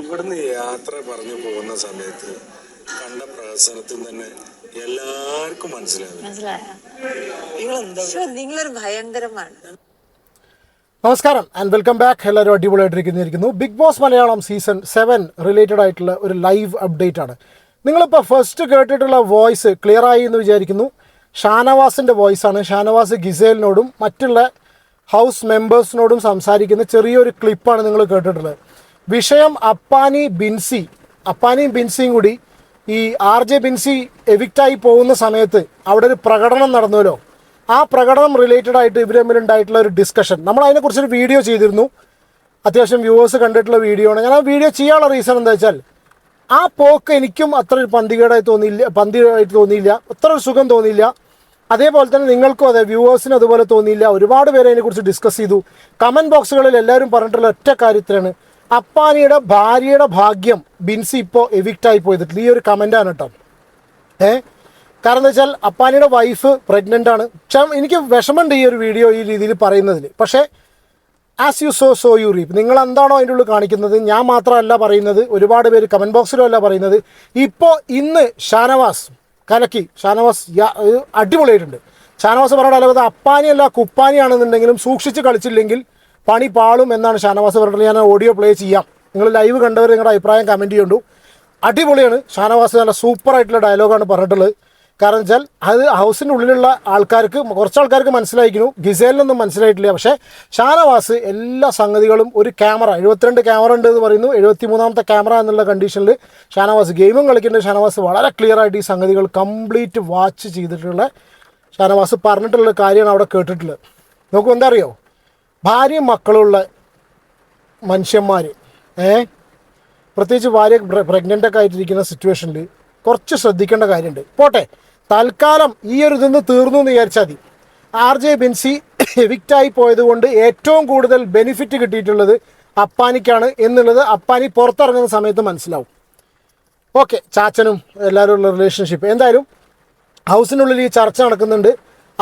ഇവിടുന്ന് യാത്ര പറഞ്ഞു പോകുന്ന സമയത്ത് കണ്ട പ്രഹസനത്തിൽ തന്നെ എല്ലാവർക്കും മനസ്സിലാവും മനസ്സിലായ? നിങ്ങൾ എന്താ നിങ്ങളൊരു ഭയങ്കരമാണ്. നമസ്കാരം ആൻഡ് വെൽക്കം ബാക്ക് എല്ലാവരും അടിപൊളിയായിട്ടിരിക്കുന്നിരിക്കുന്നു Bigg Boss Malayalam season seven related ആയിട്ടുള്ള ഒരു ലൈവ് അപ്ഡേറ്റ് ആണ്. നിങ്ങളിപ്പോൾ ഫസ്റ്റ് കേട്ടിട്ടുള്ള വോയിസ് ക്ലിയർ ആയി എന്ന് വിചാരിക്കുന്നു. ഷാനവാസിന്റെ വോയിസ് ആണ്. ഷാനവാസ് ഗിസേലിനോടും മറ്റുള്ള ഹൗസ് മെമ്പേഴ്സിനോടും സംസാരിക്കുന്ന ചെറിയൊരു ക്ലിപ്പാണ് നിങ്ങൾ കേട്ടിട്ടുള്ളത്. വിഷയം അപ്പാനി ബിൻസി അപ്പാനിയും ബിൻസിയും കൂടി ഈ ആർ ജെ ബിൻസി എവിക്റ്റായി പോകുന്ന സമയത്ത് അവിടെ ഒരു പ്രകടനം നടന്നല്ലോ. ആ പ്രകടനം റിലേറ്റഡ് ആയിട്ട് ഇവർ തമ്മിലുണ്ടായിട്ടുള്ള ഒരു ഡിസ്കഷൻ നമ്മൾ അതിനെക്കുറിച്ചൊരു വീഡിയോ ചെയ്തിരുന്നു. അത്യാവശ്യം വ്യൂവേഴ്സ് കണ്ടിട്ടുള്ള വീഡിയോ ആണ്. ഞാൻ ആ വീഡിയോ ചെയ്യാനുള്ള റീസൺ എന്താ വെച്ചാൽ ആ പോക്ക് എനിക്കും അത്ര ഒരു പന്തികേടായി തോന്നിയില്ല പന്തികേടായിട്ട് തോന്നിയില്ല അത്ര ഒരു സുഖം തോന്നിയില്ല. അതേപോലെ തന്നെ നിങ്ങൾക്കും അതെ വ്യൂവേഴ്സിന് അതുപോലെ തോന്നിയില്ല. ഒരുപാട് പേരെ അതിനെക്കുറിച്ച് ഡിസ്കസ് ചെയ്തു. കമന്റ് ബോക്സുകളിൽ എല്ലാവരും പറഞ്ഞിട്ടുള്ള ഒറ്റ കാര്യത്തിലാണ് അപ്പാനിയുടെ ഭാര്യയുടെ ഭാഗ്യം ബിൻസി ഇപ്പോൾ എവിക്റ്റായി പോയതിട്ടില്ല ഈ ഒരു കമന്റാണ് കേട്ടോ. ഏ? കാരണം എന്താ വെച്ചാൽ അപ്പാനിയുടെ വൈഫ് പ്രഗ്നന്റ് ആണ്. എനിക്ക് വിഷമമുണ്ട് ഈ ഒരു വീഡിയോ ഈ രീതിയിൽ പറയുന്നതിൽ. പക്ഷേ as you sow so you reap നിങ്ങൾ എന്താണോ അതിന്റെ ഉള്ളിൽ കാണിക്കുന്നത്? ഞാൻ മാത്രമല്ല പറയുന്നത്. ഒരുപാട് പേര് കമന്റ് ബോക്സിലും അല്ല പറയുന്നത്. ഇപ്പോൾ ഇന്ന് ഷാനവാസ് കലക്കി ഷാനവാസ് അടിപൊളിയായിട്ടുണ്ട്. ഷാനവാസ് പറഞ്ഞ ഡയലോഗ് അപ്പാനിയല്ല കുപ്പാനിയാണെന്നുണ്ടെങ്കിലും സൂക്ഷിച്ച് കളിച്ചില്ലെങ്കിൽ പണി പാളും എന്നാണ് ഷാനവാസ് പറഞ്ഞത് ഞാൻ ഓഡിയോ പ്ലേ ചെയ്യാം. നിങ്ങൾ ലൈവ് കണ്ടവർ നിങ്ങളുടെ അഭിപ്രായം കമന്റ് ചെയ്യുന്നുണ്ട് അടിപൊളിയാണ്. ഷാനവാസ് നല്ല സൂപ്പർ ആയിട്ടുള്ള ഡയലോഗാണ് പറഞ്ഞിട്ടുള്ളത്. കാരണം വെച്ചാൽ അത് ഹൗസിന്റെ ഉള്ളിലുള്ള ആൾക്കാർക്ക് കുറച്ച് ആൾക്കാർക്ക് മനസ്സിലായിരിക്കുന്നു. ഗിസേലിനൊന്നും മനസ്സിലായിട്ടില്ല. പക്ഷേ ഷാനവാസ് എല്ലാ സംഗതികളും ഒരു ക്യാമറ എഴുപത്തിരണ്ട് ക്യാമറ ഉണ്ട് എന്ന് പറയുന്നു. എഴുപത്തി മൂന്നാമത്തെ ക്യാമറ എന്നുള്ള കണ്ടീഷനിൽ ഷാനവാസ് ഗെയിമും കളിക്കേണ്ട ഷാനവാസ് വളരെ ക്ലിയർ ആയിട്ട് ഈ സംഗതികൾ കംപ്ലീറ്റ് വാച്ച് ചെയ്തിട്ടുള്ള ഷാനവാസ് പറഞ്ഞിട്ടുള്ള കാര്യമാണ് അവിടെ കേട്ടിട്ടുള്ളത്. നോക്കൂ എന്താ അറിയോ? ഭാര്യയും മക്കളുള്ള മനുഷ്യന്മാർ ഏ? പ്രത്യേകിച്ച് ഭാര്യ പ്രഗ്നന്റ് ഒക്കെ ആയിട്ടിരിക്കുന്ന സിറ്റുവേഷനിൽ കുറച്ച് ശ്രദ്ധിക്കേണ്ട കാര്യമുണ്ട് പോട്ടെ തൽക്കാലം ഈ ഒരു ഇതൊന്ന് തീർന്നു എന്ന് വിചാരിച്ചാൽ മതി. ആർ ജെ ബിൻസി എവിക്റ്റായി പോയത് കൊണ്ട് ഏറ്റവും കൂടുതൽ ബെനിഫിറ്റ് കിട്ടിയിട്ടുള്ളത് അപ്പാനിക്കാണ് എന്നുള്ളത് അപ്പാനി പുറത്തിറങ്ങുന്ന സമയത്ത് മനസ്സിലാവും. ഓക്കെ ചാച്ചനും എല്ലാവരും ഉള്ള റിലേഷൻഷിപ്പ് എന്തായാലും ഹൗസിനുള്ളിൽ ഈ ചർച്ച നടക്കുന്നുണ്ട്.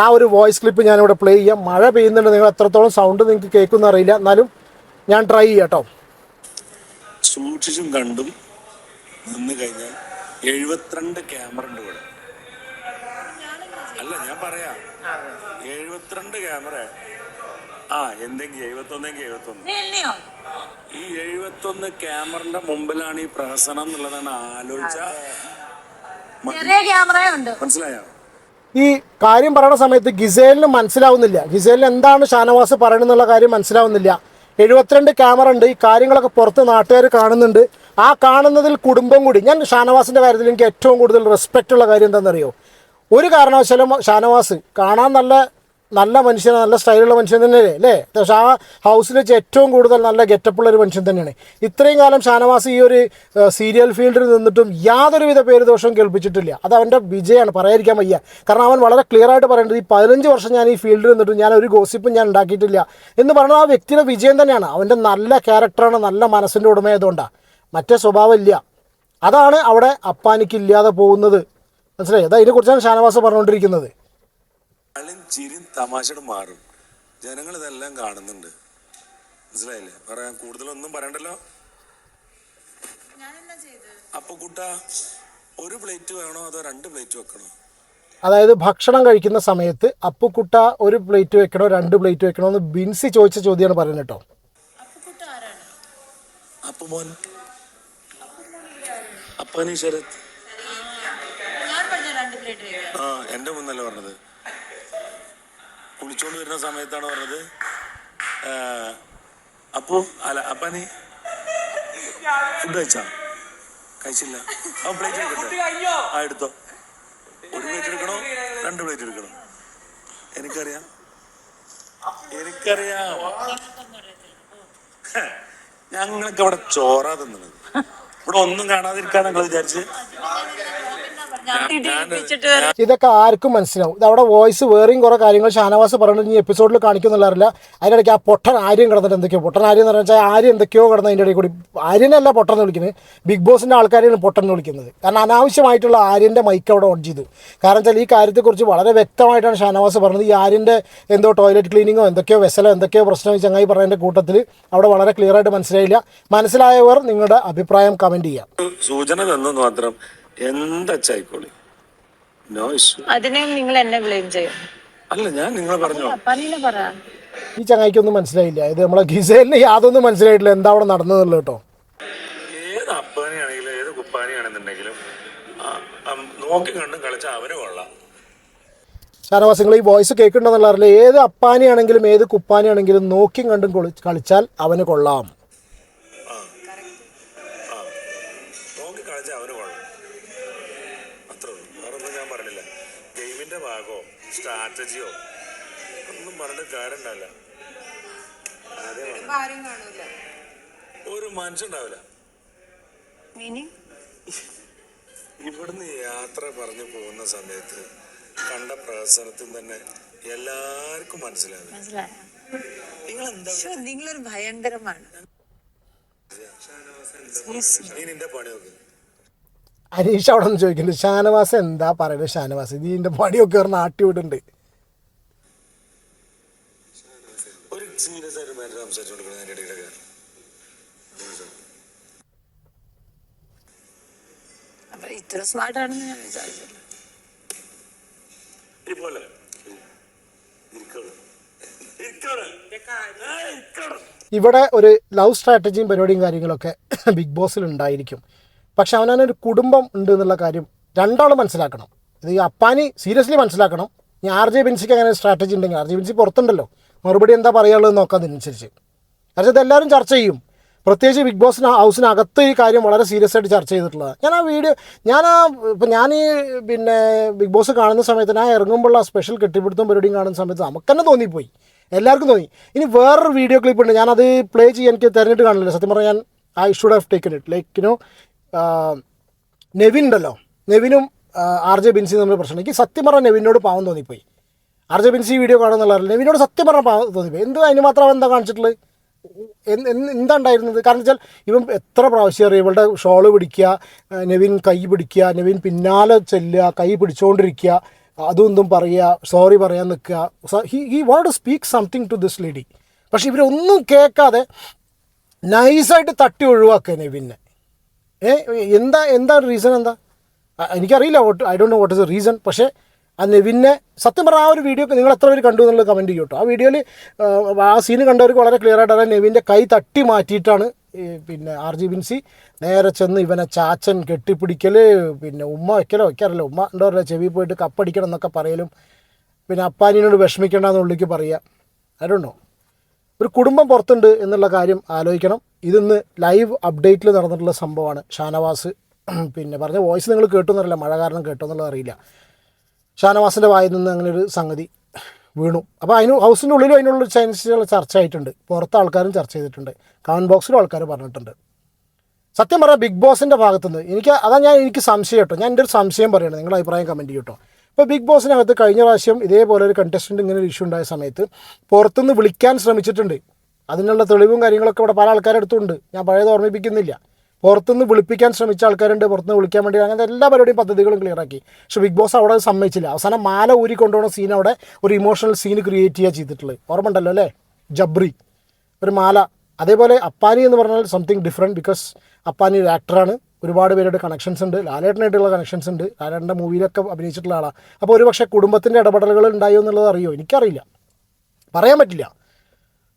ആ ഒരു വോയിസ് ക്ലിപ്പ് ഞാനിവിടെ പ്ലേ ചെയ്യാം. മഴ പെയ്യുന്നുണ്ട്. നിങ്ങൾ എത്രത്തോളം സൗണ്ട് നിങ്ങൾക്ക് കേൾക്കുന്ന അറിയില്ല. എന്നാലും ഞാൻ ട്രൈ ചെയ്യാം കേട്ടോ സൂക്ഷിച്ചും കണ്ടും നിന്ന് കഴിഞ്ഞാൽ എഴുപത്തിരണ്ട് ക്യാമറ ഉണ്ട് ഇവിടെ. അല്ല ഞാൻ പറയാ. എഴുപത്തിരണ്ട് ക്യാമറ ആ എന്തെങ്കിലും എഴുപത്തൊന്നെങ്കിൽ എഴുപത്തൊന്ന്. ഈ എഴുപത്തൊന്ന് ക്യാമറന്റെ മുമ്പിലാണ് ഈ പ്രഹസനം എന്നുള്ളതാണ് ആലോചിച്ച മനസ്സിലായോ? ഈ കാര്യം പറയുന്ന സമയത്ത് ഗിസേലിന് മനസ്സിലാവുന്നില്ല. ഗിസേലിന് എന്താണ് ഷാനവാസ് പറയണമെന്നുള്ള കാര്യം മനസ്സിലാവുന്നില്ല. എഴുപത്തിരണ്ട് ക്യാമറ ഉണ്ട്. ഈ കാര്യങ്ങളൊക്കെ പുറത്ത് നാട്ടുകാർ കാണുന്നുണ്ട്. ആ കാണുന്നതിൽ കുടുംബം കൂടി. ഞാൻ ഷാനവാസിന്റെ കാര്യത്തിൽ എനിക്ക് ഏറ്റവും കൂടുതൽ റെസ്പെക്റ്റ് ഉള്ള കാര്യം എന്താണെന്നറിയോ? ഒരു കാരണവശാലും ഷാനവാസ് കാണാൻ നല്ല നല്ല മനുഷ്യൻ നല്ല സ്റ്റൈലുള്ള മനുഷ്യൻ തന്നെയല്ലേ അല്ലേ? പക്ഷേ ആ ഹൗസിൽ വെച്ച് ഏറ്റവും കൂടുതൽ നല്ല ഗെറ്റപ്പുള്ള ഒരു മനുഷ്യൻ തന്നെയാണ്. ഇത്രയും കാലം ഷാനവാസ് ഈ ഒരു സീരിയൽ ഫീൽഡിൽ നിന്നിട്ടും യാതൊരുവിധ പേരുദോഷവും കേൾപ്പിച്ചിട്ടില്ല. അത് അവന്റെ വിജയമാണ് പറയാതിരിക്കാൻ വയ്യ. കാരണം അവൻ വളരെ ക്ലിയർ ആയിട്ട് പറയേണ്ടത് ഈ പതിനഞ്ച് വർഷം ഞാൻ ഈ ഫീൽഡിൽ നിന്നിട്ടും ഞാൻ ഒരു ഗോസിപ്പും ഞാൻ ഉണ്ടാക്കിയിട്ടില്ല എന്ന് പറഞ്ഞാൽ ആ വ്യക്തിയുടെ വിജയം തന്നെയാണ്. അവന്റെ നല്ല ക്യാരക്ടറാണ് നല്ല മനസ്സിന്റെ ഉടമയായതുകൊണ്ടാണ് മറ്റേ സ്വഭാവം ഇല്ല. അതാണ് അവിടെ അപ്പാനിക്ക് ഇല്ലാതെ പോകുന്നത്. മനസ്സിലായി? അത് അതിനെക്കുറിച്ചാണ് ഷാനവാസ് പറഞ്ഞുകൊണ്ടിരിക്കുന്നത്. കളിയും ചിരിയും തമാശയുടെ മാറും. ജനങ്ങൾ ഇതെല്ലാം കാണുന്നുണ്ട്. മനസ്സിലായില്ലേ? പറയാൻ കൂടുതലൊന്നും പറയണ്ടല്ലോ? അപ്പൊ കൂട്ട ഒരു പ്ലേറ്റ് വേണോ അതോ രണ്ട് പ്ലേറ്റ് വെക്കണോ? അതായത് ഭക്ഷണം കഴിക്കുന്ന സമയത്ത് അപ്പുക്കുട്ട ഒരു പ്ലേറ്റ് വെക്കണോ രണ്ട് പ്ലേറ്റ് വെക്കണോ എന്ന് ബിൻസി ചോദിച്ച ചോദ്യമാണ് പറയുന്നത് കേട്ടോ. അപ്പൊ മോൻ അപ്പനി ശരത്. ആ എന്റെ മുന്നല്ലേ പറഞ്ഞത്. കുളിച്ചോണ്ട് വരുന്ന സമയത്താണ് പറഞ്ഞത്. അപ്പോ അല്ല അപ്പനി ഫുഡ് കഴിച്ചാ? കഴിച്ചില്ല. ആ പ്ലേറ്റ് എടുക്കട്ടെ. ആ എടുത്തോ. ഒരു പ്ലേറ്റ് എടുക്കണോ? രണ്ട് പ്ലേറ്റ് എടുക്കണോ? എനിക്കറിയാം. എനിക്കറിയാം. ഞങ്ങളൊക്കെ അവിടെ ചോറാ തിന്നുന്നത് ഇവിടെ ഒന്നും കാണാതിരിക്കാൻ ഞങ്ങൾ വിചാരിച്ച് ഇതൊക്കെ ആർക്കും മനസ്സിലാവും. ഇത് അവിടെ വോയിസ് വേറെയും കുറെ കാര്യങ്ങൾ ഷാനവാസ് പറഞ്ഞിട്ട് ഈ എപ്പിസോഡിൽ കാണിക്കുന്നില്ല അറിയില്ല അതിനിടയ്ക്ക് ആ പൊട്ടൻ ആര്യം കിടന്നിട്ട് എന്തൊക്കെയോ പൊട്ടൻ ആര്യം എന്ന് പറഞ്ഞാൽ ആര്യം എന്തൊക്കെയോ കിടന്ന് അതിന്റെ ഇടയിൽ കൂടി ആര്യനല്ല പൊട്ടൻ എന്ന് വിളിക്കുന്നത് ബിഗ് ബോസിന്റെ ആൾക്കാരെയാണ് പൊട്ടൻ എന്ന് വിളിക്കുന്നത്. കാരണം അനാവശ്യമായിട്ടുള്ള ആര്യന്റെ മൈക്ക് അവിടെ ഓൺ ചെയ്തു. കാരണം വെച്ചാൽ ഈ കാര്യത്തെക്കുറിച്ച് വളരെ വ്യക്തമായിട്ടാണ് ഷാനവാസ് പറഞ്ഞത്. ഈ ആര്യന്റെ എന്തോ ടോയ്ലറ്റ് ക്ലീനിങ്ങോ എന്തൊക്കെയോ വെസലോ എന്തൊക്കെയോ പ്രശ്നം ചങ്ങായി പറഞ്ഞതിന്റെ കൂട്ടത്തിൽ അവിടെ വളരെ ക്ലിയർ ആയിട്ട് മനസ്സിലായില്ല. മനസ്സിലായവർ നിങ്ങളുടെ അഭിപ്രായം കമന്റ് ചെയ്യാം സൂചന തന്നു മാത്രം എന്താച്ചായിക്കോളി? നോ ഇഷ്യൂ അതിനെ നിങ്ങൾ എന്നെ ബ്ലെയിം ചെയ്യും. അല്ല ഞാൻ നിങ്ങളെ പറഞ്ഞോ? പറ. ഈ ചങ്ങായിക്കൊന്നും മനസ്സിലായില്ല. ഇത് നമ്മളെ ഗിസേലിന് യാതൊന്നും മനസ്സിലായിട്ടില്ല. എന്താ അവിടെ നടന്നതല്ലോ കേട്ടോ. ഏത് അപ്പാനിയാണെങ്കിലും ഏത് കുപ്പാനിയാണെന്നുണ്ടെങ്കിലും നോക്കി കണ്ടും കളിച്ച അവന് കൊള്ളാം. ഷാനവാസ് നിങ്ങൾ ഈ വോയിസ് കേൾക്കുന്നുണ്ടെന്നുള്ള അറിയില്ല ഏത് അപ്പാനിയാണെങ്കിലും ഏത് കുപ്പാനിയാണെങ്കിലും നോക്കിയും കണ്ടും കളിച്ചാൽ അവന് കൊള്ളാം. ഭാഗമോ സ്ട്രാറ്റജിയോ? ഒന്നും പറഞ്ഞിട്ട് കാര്യമുണ്ടാവില്ല. ഒരു മനുഷ്യണ്ടാവില്ല ഇവിടുന്ന് യാത്ര പറഞ്ഞു പോകുന്ന സമയത്ത് കണ്ട പ്രസനത്തിൽ തന്നെ എല്ലാവർക്കും മനസ്സിലാകും. ശ്ശോ, നിങ്ങളൊരു ഭയങ്കരമാണ്. നീ നിന്റെ പണി നോക്ക്. അനീഷ് അവിടെ നിന്ന് ചോദിക്കുന്നുണ്ട് ഷാനവാസ് എന്താ പറയുന്നത് ഷാനവാസ് ഇതിന്റെ പണിയൊക്കെ ഒരു നാട്ടി വിടുന്നുണ്ട് ഇത്ര സ്മാർട്ടാണെന്ന് ഞാൻ വിചാരിച്ചില്ല. ഇവിടെ ഒരു ലവ് സ്ട്രാറ്റജിയും പരിപാടിയും കാര്യങ്ങളൊക്കെ ബിഗ് ബോസിൽ ഉണ്ടായിരിക്കും. പക്ഷെ അവനൊരു കുടുംബം ഉണ്ട് എന്നുള്ള കാര്യം രണ്ടാൾ മനസ്സിലാക്കണം. ഇത് ഈ അപ്പാനി സീരിയസ്ലി മനസ്സിലാക്കണം. ഇനി ആർ ജെ ബിൻസിക്ക് അങ്ങനെ സ്ട്രാറ്റജി ഉണ്ടെങ്കിൽ ആർ ജെ ബിൻസി പുറത്തുണ്ടല്ലോ. മറുപടി എന്താ പറയാനുള്ളത് നോക്കാം അതിനനുസരിച്ച്. കാരണം ഇതെല്ലാവരും ചർച്ച ചെയ്യും. പ്രത്യേകിച്ച് ബിഗ് ബോസിന് ഹൗസിനകത്ത് ഈ കാര്യം വളരെ സീരിയസ് ആയിട്ട് ചർച്ച ചെയ്തിട്ടുള്ളത് ഞാൻ ആ വീഡിയോ ഞാൻ ആ ഇപ്പം ഞാൻ ഈ പിന്നെ ബിഗ് ബോസ് കാണുന്ന സമയത്ത് ഞാൻ ഇറങ്ങുമ്പോൾ ആ സ്പെഷ്യൽ കെട്ടിപ്പിടുത്തം പരിപാടിയും കാണുന്ന സമയത്ത് നമുക്ക് തന്നെ തോന്നിപ്പോയി. എല്ലാവർക്കും തോന്നി. ഇനി വേറൊരു വീഡിയോ ക്ലിപ്പ് ഉണ്ട്. ഞാനത് പ്ലേ ചെയ്യാൻ എനിക്ക് തിരഞ്ഞിട്ട് കാണില്ല സത്യം പറഞ്ഞാൽ ഞാൻ I should have taken it like you know Nevin ഉണ്ടല്ലോ. നെവിനും ആർ ജെ ബിൻസി തമ്മിൽ പ്രശ്നം എനിക്ക് സത്യം പറഞ്ഞാൽ നെവിനോട് പാവം തോന്നിപ്പോയി. ആർ ജെ ബിൻസി വീഡിയോ കാണുന്നുള്ളതല്ല നെവിനോട് സത്യം പറഞ്ഞാൽ പാവം തോന്നിപ്പോയി. എന്ത് അതിന് മാത്രം എന്താ കാണിച്ചിട്ടുള്ളത്? എന്താ ഉണ്ടായിരുന്നത്? കാരണം വെച്ചാൽ ഇവൻ എത്ര പ്രാവശ്യം അറിയാം ഇവളുടെ ഷോൾ പിടിക്കുക നെവിൻ കൈ പിടിക്കുക നെവിൻ പിന്നാലെ ചെല്ലുക കൈ പിടിച്ചുകൊണ്ടിരിക്കുക അതും ഇതും പറയുക സോറി പറയാൻ നിൽക്കുക. He he want to speak something to this lady പക്ഷെ ഇവരൊന്നും കേൾക്കാതെ നൈസായിട്ട് തട്ടി ഒഴിവാക്കുക നെവിനെ. ഏ എന്താ എന്താ റീസൺ എന്താ? എനിക്കറിയില്ല what I don't know what is the reason പക്ഷേ ആ നെവിനെ സത്യം പറഞ്ഞാൽ ആ ഒരു വീഡിയോ നിങ്ങൾ എത്ര പേര് കണ്ടു എന്നുള്ളത് കമന്റ് ചെയ്യും കേട്ടോ ആ വീഡിയോയിൽ ആ സീന് കണ്ടവർക്ക് വളരെ ക്ലിയർ ആയിട്ട് അറിയാം. നെവിന്റെ കൈ തട്ടി മാറ്റിയിട്ടാണ് പിന്നെ ആർ ജി ബിൻസി നേരെ ചെന്ന് ഇവനെ ചാച്ചൻ കെട്ടിപ്പിടിക്കൽ പിന്നെ ഉമ്മ വയ്ക്കലോ വയ്ക്കാറില്ല ഉമ്മ എന്താ പറയുക ചെവി പോയിട്ട് കപ്പടിക്കണം എന്നൊക്കെ പറയലും. പിന്നെ അപ്പാനിനോട് വിഷമിക്കേണ്ടെന്ന് ഉള്ളിലേക്ക് പറയുക. അതുകൊണ്ടോ ഒരു കുടുംബം പുറത്തുണ്ട് എന്നുള്ള കാര്യം ആലോചിക്കണം. ഇതിന്ന് ലൈവ് അപ്ഡേറ്റിൽ നടന്നിട്ടുള്ള സംഭവമാണ്. ഷാനവാസ് പിന്നെ പറഞ്ഞ വോയിസ് നിങ്ങൾ കേട്ടു എന്നറിയില്ല മഴ കാരണം കേട്ടോ എന്നുള്ളത് അറിയില്ല. ഷാനവാസിന്റെ വായിൽ നിന്ന് അങ്ങനെ ഒരു സംഗതി വീണു. അപ്പോൾ അതിന് ഹൗസിന്റെ ഉള്ളിലും അതിനുള്ള ചാൻസുകൾ ചർച്ച ആയിട്ടുണ്ട്. പുറത്ത് ആൾക്കാരും ചർച്ച ചെയ്തിട്ടുണ്ട്. കമന്റ് ബോക്സിലും ആൾക്കാർ പറഞ്ഞിട്ടുണ്ട്. സത്യം പറയാം ബിഗ് ബോസിന്റെ ഭാഗത്തുനിന്ന് എനിക്ക് അതാ ഞാൻ എനിക്ക് സംശയം കേട്ടോ. ഞാൻ എന്റെ ഒരു സംശയം പറയണം. നിങ്ങളുടെ അഭിപ്രായം കമന്റ് ചെയ്യും കേട്ടോ. ഇപ്പോൾ ബിഗ് ബോസിനകത്ത് കഴിഞ്ഞ പ്രാവശ്യം ഇതേപോലെ ഒരു കണ്ടസ്റ്റന്റ് ഇങ്ങനെ ഒരു ഇഷ്യൂ ഉണ്ടായ സമയത്ത് പുറത്തുനിന്ന് വിളിക്കാൻ ശ്രമിച്ചിട്ടുണ്ട്. അതിനുള്ള തെളിവും കാര്യങ്ങളൊക്കെ ഇവിടെ പല ആൾക്കാരുടെ അടുത്തുണ്ട്. ഞാൻ പഴയത് ഓർമ്മിപ്പിക്കുന്നില്ല. പുറത്തുനിന്ന് വിളിപ്പിക്കാൻ ശ്രമിച്ച ആൾക്കാരുണ്ട് പുറത്തുനിന്ന് വിളിക്കാൻ വേണ്ടി അങ്ങനത്തെ എല്ലാ പരിപാടിയും പദ്ധതികളും ക്ലിയർ ആക്കി. പക്ഷേ ബിഗ് ബോസ് അവിടെ സമ്മതിച്ചില്ല. അവസാനം മാല ഊരി കൊണ്ടുപോകുന്ന സീൻ അവിടെ ഒരു ഇമോഷണൽ സീൻ ക്രിയേറ്റ് ചെയ്യുക ചെയ്തിട്ടുള്ളത്. ഓർമ്മ ഉണ്ടല്ലോ അല്ലേ? ജബ്രി ഒരു മാല. അതേപോലെ അപ്പാനി എന്ന് പറഞ്ഞാൽ സംതിങ് ഡിഫറെന്റ് ബിക്കോസ് അപ്പാനി ഒരു ആക്ടറാണ് ഒരുപാട് പേരുടെ കണക്ഷൻസ് ഉണ്ട്. ലാലേട്ടനായിട്ടുള്ള കണക്ഷൻസ് ഉണ്ട്. ലാലേട്ടന്റെ മൂവിയിലൊക്കെ അഭിനയിച്ചിട്ടുള്ള ആളാണ് അപ്പോൾ ഒരു പക്ഷേ കുടുംബത്തിന്റെ ഇടപെടലുകൾ ഉണ്ടായോ എന്നുള്ളത് അറിയോ? എനിക്കറിയില്ല. പറയാൻ പറ്റില്ല.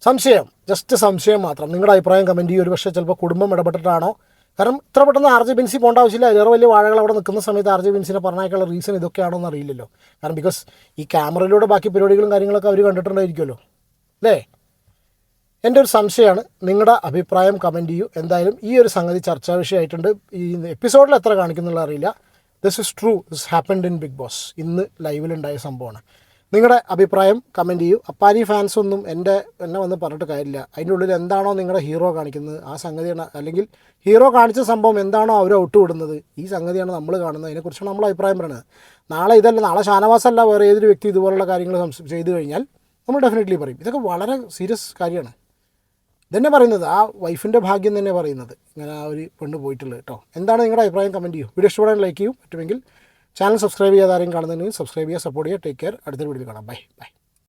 സംശയം. ജസ്റ്റ് സംശയം മാത്രം. നിങ്ങളുടെ അഭിപ്രായം കമന്റ് ചെയ്യും. ഒരു പക്ഷേ ചിലപ്പോൾ കുടുംബം ഇടപെട്ടിട്ടാണോ? കാരണം ഇത്ര പെട്ടെന്ന് ആർ ജെ ബിൻസി പോകേണ്ട ആവശ്യമില്ല. അതിലേറെ വലിയ വാഴകൾ അവിടെ നിൽക്കുന്ന സമയത്ത് ആർ ജെ ബിൻസിനെ പറഞ്ഞേക്കുള്ള റീസൺ ഇതൊക്കെയാണോ എന്ന് അറിയില്ലല്ലോ കാരണം ബിക്കോസ് ഈ ക്യാമറയിലൂടെ ബാക്കി പരിപാടികളും കാര്യങ്ങളൊക്കെ അവർ കണ്ടിട്ടുണ്ടായിരിക്കുമല്ലോ. അല്ലേ? എന്റെ ഒരു സംശയമാണ്. നിങ്ങളുടെ അഭിപ്രായം കമന്റ് ചെയ്യൂ. എന്തായാലും ഈ ഒരു സംഗതി ചർച്ചാ വിഷയമായിട്ടുണ്ട്. ഈ എപ്പിസോഡിൽ എത്ര കാണിക്കുന്നുള്ള അറിയില്ല. This is true this happened in Bigg Boss ഇന്ന് ലൈവിലുണ്ടായ സംഭവമാണ്. നിങ്ങളുടെ അഭിപ്രായം കമന്റ് ചെയ്യൂ. അപ്പാരി ഫാൻസ് ഒന്നും എന്റെ എന്നെ വന്ന് പറഞ്ഞിട്ട് കാര്യമില്ല. അതിന്റെ ഉള്ളിൽ എന്താണോ നിങ്ങളുടെ ഹീറോ കാണിക്കുന്നത് ആ സംഗതിയാണ്. അല്ലെങ്കിൽ ഹീറോ കാണിച്ച സംഭവം എന്താണോ അവർ ഔട്ട് വിടുന്നത് ഈ സംഗതിയാണ് നമ്മൾ കാണുന്നത്. അതിനെക്കുറിച്ചാണ് നമ്മൾ അഭിപ്രായം പറയുന്നത് നാളെ ഇതല്ല നാളെ ഷാനവാസല്ല വേറെ ഏതൊരു വ്യക്തി ഇതുപോലുള്ള കാര്യങ്ങൾ ചെയ്തു കഴിഞ്ഞാൽ നമ്മൾ ഡെഫിനറ്റ്ലി പറയും. ഇതൊക്കെ വളരെ സീരിയസ് കാര്യമാണ്. ഇതന്നെ പറയുന്നത്. ആ വൈഫിന്റെ ഭാഗ്യം തന്നെ പറയുന്നത്. ഇങ്ങനെ ആ ഒരു പെണ്ണ് പോയിട്ടുള്ളത് കേട്ടോ. എന്താണ് നിങ്ങളുടെ അഭിപ്രായം? കമന്റ് ചെയ്യൂ. വീഡിയോ ഇഷ്ടപ്പെടാൻ ലൈക്ക് ചെയ്യും. പറ്റുമെങ്കിൽ ചാനൽ സബ്സ്ക്രൈബ് ചെയ്യാതെ ആരെയും കാണുന്നതിന് സബ്സ്ക്രൈബ് ചെയ്യുക സപ്പോർട്ട് ചെയ്യുക ടേക്ക് കെയർ അടുത്തൊരു വീഡിയോ കാണാം. Bye bye